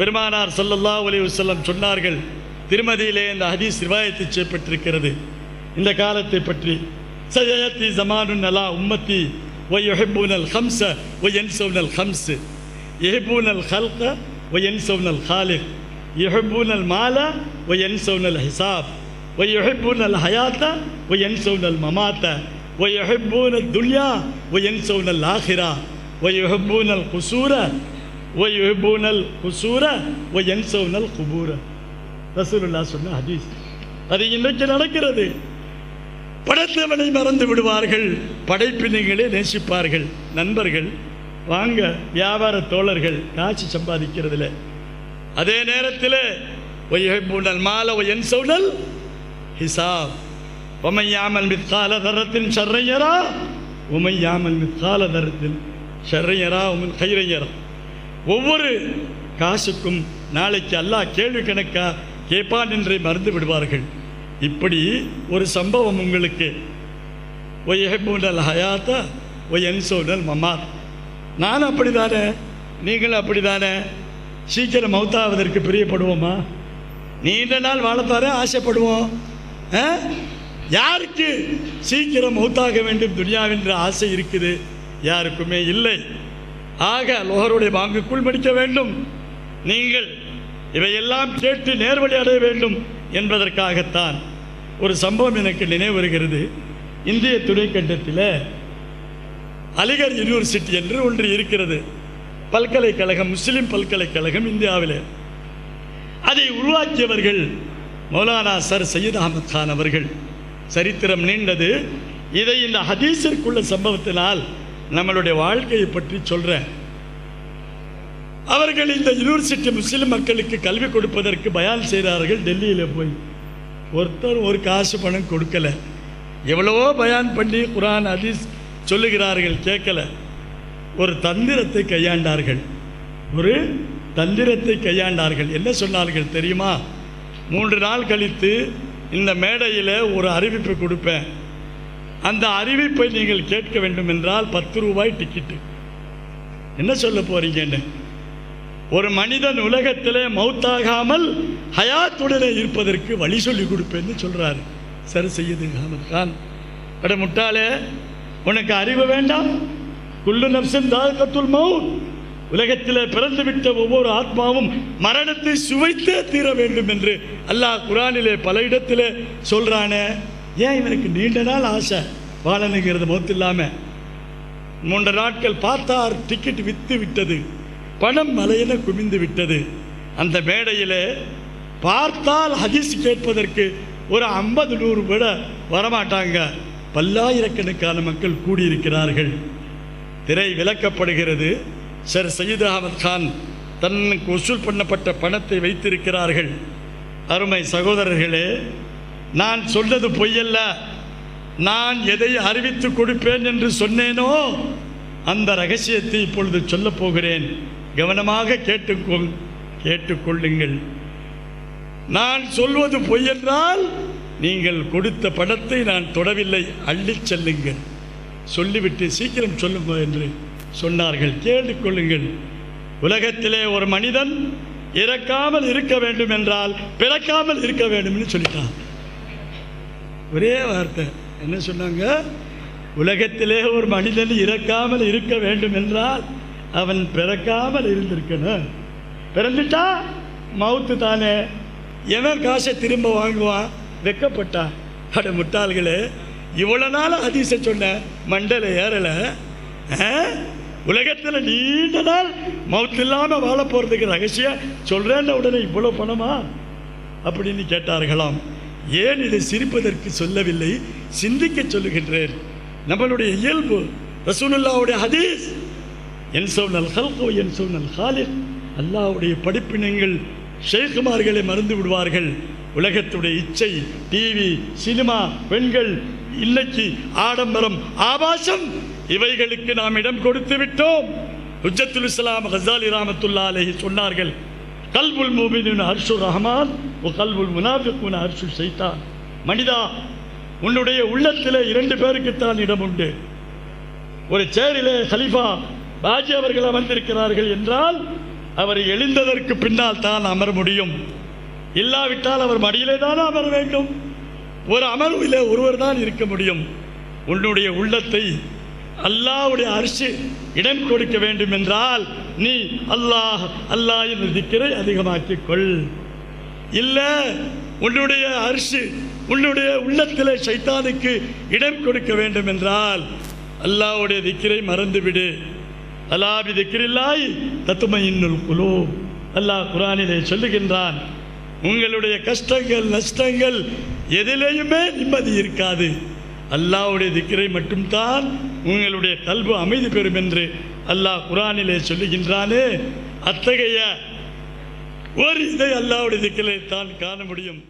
பெருமானார் சல்லல்லா ஒலி வல்லம் சொன்னார்கள் திருமதியிலே இந்த ஹதீஸ் ரிவாயத்து செய்யப்பட்டிருக்கிறது. இந்த காலத்தை பற்றி சஜயத்தி ஜமானு அலா உம்மத்தி ஒய் ஒஹிபூனல் ஹம்ச ஒய் என் சவுனல் ஹம்ஸ் எஹிபூனல் ஹல்க ஒய் என் சவுனல் ஹாலிக் யுஹிபூனல் மால ஒய் என் சவுனல் ஹிசாப் ஒய் யுஹிபூனல் ஹயாத்த ஒய் என் சவுனல் மமாத்தா ஒய் யுஹிபூனல் துன்யா ஒய் என் சவுனல் ஆஹிரா ஒய் யுஹிபூனல் குசூர ஒய்பூனல் குசூர ஒய் என்சோனல் குபூர ரசூலுல்லா சொன்ன ஹதீஸ் அது இன்றைக்கு நடக்கிறது படைத்தவனை மறந்து விடுவார்கள் படைப்பினங்களே நேசிப்பார்கள் நண்பர்கள் வாங்க வியாபார தோழர்கள் காட்சி சம்பாதிக்கிறதுல அதே நேரத்தில் ஒய்பூனல் மாலை ஒய் என்சோனல் ஹிசாப் ஒமையாமல் மித்கால தரத்தின் சர்றையரா உமையாமல் மித்கால தரத்தில் சர்றையரா உமின் கைரையரா ஒவ்வொரு காசுக்கும் நாளைக்கு அல்லாஹ் கேள்வி கணக்கா கேட்பான் என்றே மறந்து விடுவார்கள். இப்படி ஒரு சம்பவம் உங்களுக்கு. ஒய் ஒய்ஹபூனல் ஹயாத்தா ஒய் என்சோனல் மமாத். நான் அப்படிதானே? நீங்கள் அப்படிதானே? சீக்கிரம் மௌத்தாவதற்கு பிரியப்படுவோமா? நீண்ட நாள் வாழத்தாரே ஆசைப்படுவோம். ஆ? யாருக்கு சீக்கிரம் மௌத்தாக வேண்டும்? துனியாவென்ற ஆசை இருக்குது. யாருக்குமே இல்லை. ஆக லோகருடைய பாங்குக்குள் மடிக்க வேண்டும். நீங்கள் இவையெல்லாம் கேட்டு நேர்வழி அடைய வேண்டும் என்பதற்காகத்தான் ஒரு சம்பவம் எனக்கு நினைவு வருகிறது. இந்திய துணைக்கண்டத்தில் அலிகர் யூனிவர்சிட்டி என்று ஒன்று இருக்கிறது. பல்கலைக்கழகம் முஸ்லிம் பல்கலைக்கழகம் இந்தியாவில். அதை உருவாக்கியவர்கள் மௌலானா சர் சையீத் அகமது கான் அவர்கள். சரித்திரம் நீண்டது. இதை இந்த ஹதீஸிற்குள்ள சம்பவத்தினால் நம்மளுடைய வாழ்க்கையை பற்றி சொல்கிறேன் அவர்கள் இந்த யூனிவர்சிட்டி முஸ்லிம் மக்களுக்கு கல்வி கொடுப்பதற்கு பயான் செய்கிறார்கள் டெல்லியில் போய். ஒருத்தர் ஒரு காசு பணம் கொடுக்கல. எவ்வளவோ பயான் பண்ணி குரான் ஹதீஸ் சொல்லுகிறார்கள் கேட்கல. ஒரு தந்திரத்தை கையாண்டார்கள். ஒரு தந்திரத்தை கையாண்டார்கள். என்ன சொன்னார்கள் தெரியுமா? மூன்று நாள் கழித்து இந்த மேடையில் ஒரு அறிவிப்பு கொடுப்பேன். அந்த அறிவிப்பை நீங்கள் கேட்க வேண்டும் என்றால் பத்து ரூபாய் டிக்கெட்டு என்ன சொல்ல போறீங்கன்னு? ஒரு மனிதன் உலகத்திலே மௌத்தாகாமல் ஹயாத்துடனே இருப்பதற்கு வழி சொல்லி கொடுப்பேன்னு சொல்றாரு. சரி செய்யுது அகமது கான். அட முட்டாளே உனக்கு அறிவு வேண்டாம். குல்லு நப்சன் தாக்கத்துல் மவுத் உலகத்தில் பிறந்து விட்ட ஒவ்வொரு ஆத்மாவும் மரணத்தை சுவைத்தே தீர வேண்டும் என்று அல்லாஹ் குரானிலே பல இடத்திலே சொல்றானே. ஏன் இவனுக்கு நீண்ட நாள் ஆசை? வாழனுங்கிறது மொத்தம் இல்லாமல் மூன்று நாட்கள் பார்த்தார் டிக்கெட் விற்று விட்டது. பணம் மலையில குமிந்து விட்டது. அந்த மேடையில் பார்த்தால் ஹதீஸ் கேட்பதற்கு ஒரு ஐம்பது நூறு விட வரமாட்டாங்க. பல்லாயிரக்கணக்கான மக்கள் கூடியிருக்கிறார்கள். திரை விளக்கப்படுகிறது. சர் சயீத் அகமது கான் தன்னுக்கு வசூல் பண்ணப்பட்ட பணத்தை வைத்திருக்கிறார்கள். அருமை சகோதரர்களே நான் சொன்னது பொய்யல்ல. நான் எதை அறிவித்து கொடுப்பேன் என்று சொன்னேனோ அந்த ரகசியத்தை இப்பொழுது சொல்லப் போகிறேன். கவனமாக கேட்டுக்கொள் கேட்டுக்கொள்ளுங்கள் நான் சொல்வது பொய்யென்றால் நீங்கள் கொடுத்த படத்தை நான் தொடவில்லை அள்ளிச் செல்லுங்கள். சொல்லிவிட்டு சீக்கிரம் சொல்லுங்க என்று சொன்னார்கள். கேட்டுக்கொள்ளுங்கள் உலகத்திலே ஒரு மனிதன் இறக்காமல் இருக்க வேண்டும் என்றால் பிறக்காமல் இருக்க வேண்டும்னு சொல்லிட்டான். ஒரே வார்த்தை. என்ன சொன்னாங்க? உலகத்திலே ஒரு மனிதன் இறக்காமல் இருக்க வேண்டும் என்றால் அவன் பிறக்காமல் இருந்திருக்கணும். பிறந்துட்டா மவுத்து தானே. எவன் காசை திரும்ப வாங்குவான்? வெக்கப்பட்டான் அட முட்டாள்களே இவ்வளோ நாள் அதிச சொன்ன மண்டல ஏறலை. உலகத்தில் நீண்ட நாள் மவுத்து இல்லாமல் வாழ போகிறதுக்கு ரகசியம். சொல்கிறேன்ன உடனே இவ்வளோ பணமா? அப்படின்னு கேட்டார்களாம். ஏன் இதை சிரிப்பதற்கு சொல்லவில்லை? சிந்திக்க சொல்லுகின்றேன். நம்மளுடைய இயல்பு ரசூலுல்லாவுடைய ஹதீஸ். என் சோனல் ஹல்கோ என் சோனல் ஹாலில் அல்லாவுடைய படிப்பினங்கள் ஷேகுமார்களை மறந்து விடுவார்கள். உலகத்துடைய இச்சை டிவி சினிமா பெண்கள் இன்னைக்கு ஆடம்பரம் ஆபாசம் இவைகளுக்கு நாம் இடம் கொடுத்து விட்டோம். ஹுஜத்துல் இஸ்லாம் ஹசாலி ராமத்துல்லா சொன்னார்கள். கல்புல் மூமினின் ஹர்ஷு ரஹமான் ஓ கல்புல் முனாஃபிக்குன் ஹர்ஷு சைத்தான் மனிதா உன்னுடைய உள்ளத்தில் இரண்டு பேருக்குத்தான் இடம் உண்டு. ஒரு சேரிலே ஹலிஃபா பாஜி அவர்கள் அமர்ந்திருக்கிறார்கள் என்றால் அவர் எழுந்ததற்கு பின்னால் தான் அமர முடியும். இல்லாவிட்டால் அவர் மடியிலே தான் அமர வேண்டும். ஒரு அமர்விலே ஒருவர் தான் இருக்க முடியும். உன்னுடைய உள்ளத்தை அல்லாவுடைய அரிசி இடம் கொடுக்க வேண்டும் என்றால் நீ அல்லாஹ் அல்லாஹ் என்று திக்கரை அதிகமாக்கிக் கொள் இல்லை உன்னுடைய அரிசி உன்னுடைய உள்ளத்தில் சைத்தானுக்கு இடம் கொடுக்க வேண்டும் என்றால் அல்லாவுடைய திக்கிரை மறந்துவிடு. அல்லாபி திக்கிரில்லாய் தத்துமை இன்னுள் குலோ. அல்லாஹ் குரானிலே சொல்லுகின்றான் உங்களுடைய கஷ்டங்கள் நஷ்டங்கள் எதிலேயுமே நிம்மதி இருக்காது. அல்லாவுடைய திக்கரை மட்டும்தான் உங்களுடைய கல்வி அமைதி பெறும் என்று அல்லாஹ் குரானிலே சொல்லுகின்றானே. அத்தகைய ஒரு இதை அல்லாவுடைய திக்கலை தான் காண முடியும்.